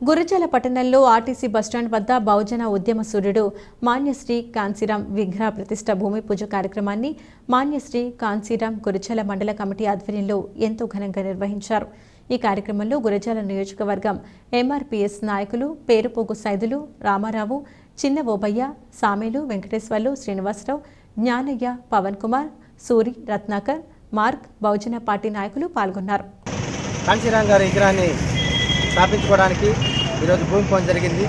గురుజాల పట్టణంలో RTC bus stand వద్ద బహుజన ఉద్యమ సూర్యుడు మాన్యశ్రీ కాన్సీరాం విగ్రహ ప్రతిష్ట భూమి పూజ కార్యక్రమాన్ని మాన్యశ్రీ కాన్సీరాం గురుజాల మండల కమిటీ ఆధ్వర్యంలో ఎంతో ఘనంగా నిర్వహించారు. ఈ కార్యక్రమంలో గురజాల నియోజకవర్గం ఎంఆర్పీఎస్ నాయకులు పేరుపోగు సైదులు రామారావు చిన్న ఓబయ్య సామేలు వెంకటేశ్వర్లు శ్రీనివాసరావు జ్ఞానయ్య పవన్ కుమార్ సూరి రత్నాకర్ మార్క్ బహుజన పార్టీ నాయకులు పాల్గొన్నారు. కాన్సీరాం గారి విగ్రహాన్ని స్థాపించుకోవడానికి ఈరోజు భూమి పూజ జరిగింది.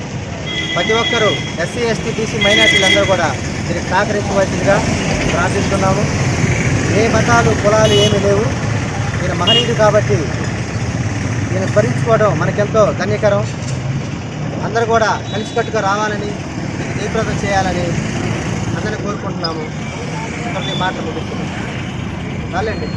ప్రతి ఒక్కరూ ఎస్సీ ఎస్టీ బీసీ మైనార్టీలందరూ కూడా దీనికి సహకరించవలసిందిగా ప్రార్థిస్తున్నాము. ఏ మతాలు కులాలు ఏమీ లేవు. ఈయన మహనీయుడు కాబట్టి ఈయన స్మరించుకోవడం మనకెంతో ధన్యకరం. అందరూ కూడా కలిసికట్టుగా రావాలని దీన్ని జయప్రదం చేయాలని అందరినీ కోరుకుంటున్నాము. ఇంకొకటి మాటలు ముగిస్తున్నాం చాలండి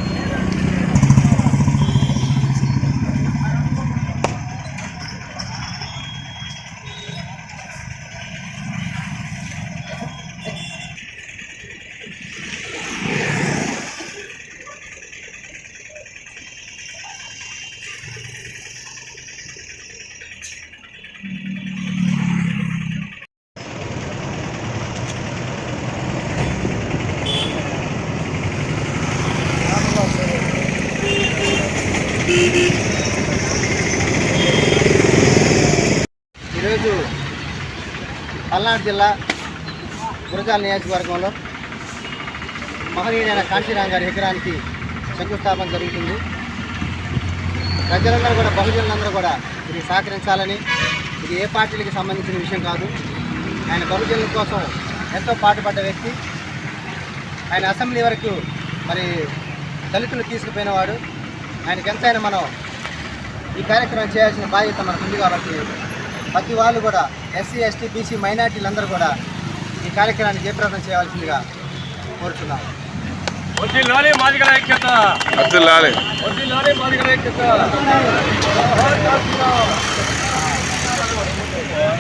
ఈరోజు పల్నాడు జిల్లా గురజాల నియోజకవర్గంలో మహనీయుడైన కాంచీరామ్ గారి విగ్రహానికి శంకుస్థాపన జరుగుతుంది. ప్రజలందరూ కూడా బహుజనులందరూ కూడా ఇది సహకరించాలని ఇది ఏ పార్టీలకు సంబంధించిన విషయం కాదు. ఆయన బహుజనుల కోసం ఎంతో పాటుపడ్డ వ్యక్తి. ఆయన అసెంబ్లీ వరకు మరి దళితులు తీసుకుపోయినవాడు ఆయనకి ఎంతైనా మనం ఈ కార్యక్రమం చేయాల్సిన బాధ్యత మనకు ఉంది కాబట్టి ప్రతి వాళ్ళు కూడా ఎస్సీ ఎస్టీ బీసీ మైనార్టీలందరూ కూడా ఈ కార్యక్రమాన్ని జయప్రదం చేయాల్సిందిగా కోరుతున్నాం మాదిగల